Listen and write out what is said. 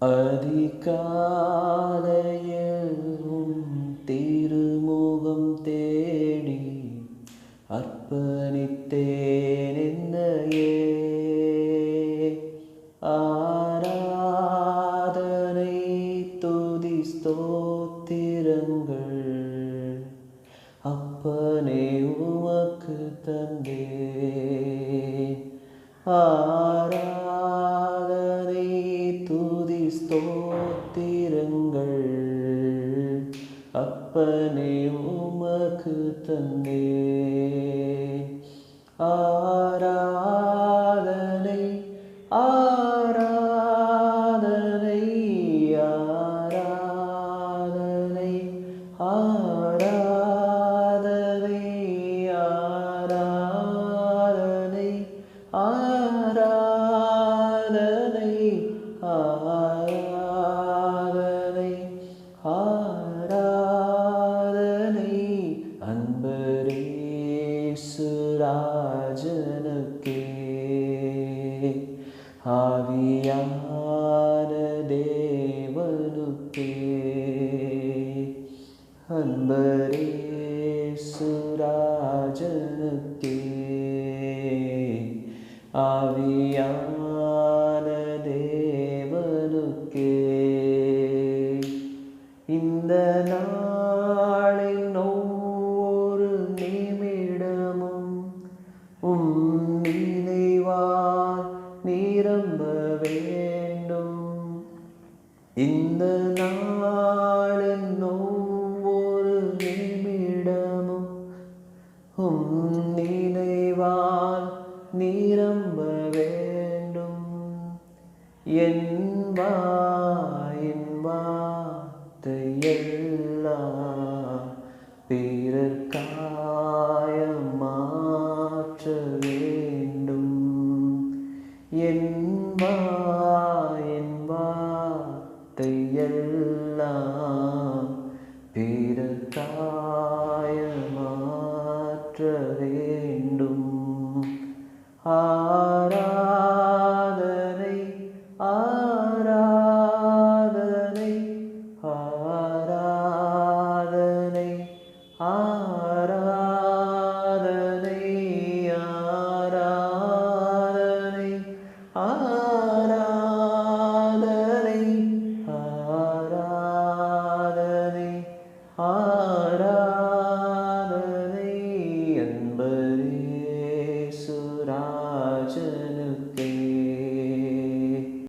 அதிகாலையில் திருமுகம் தேடி அர்ப்பணித்தேன் என்னையே. ஆராதனை துதி ஸ்தோத்திரங்கள் அப்பனே உமக்கு தந்தே ஆரா ஸ்தோத்திரங்கள் அப்பனே உமக்கு தந்தே. ஆராதனை ஆராதனை ஆராதனை ஆ राजन के हावियान देवन के अनबरे सुराजन के आवी நினைவார் நிரம்ப வேண்டும். இந்த நாளின் ஒவ்வொரு நிமிடமும் உம் நினைவால் நிரம்ப வேண்டும். என்பா என்பா தையல் ஆராதனை ஆராதனை ஆராதனை ஆராதனை ஆராதனை ஆ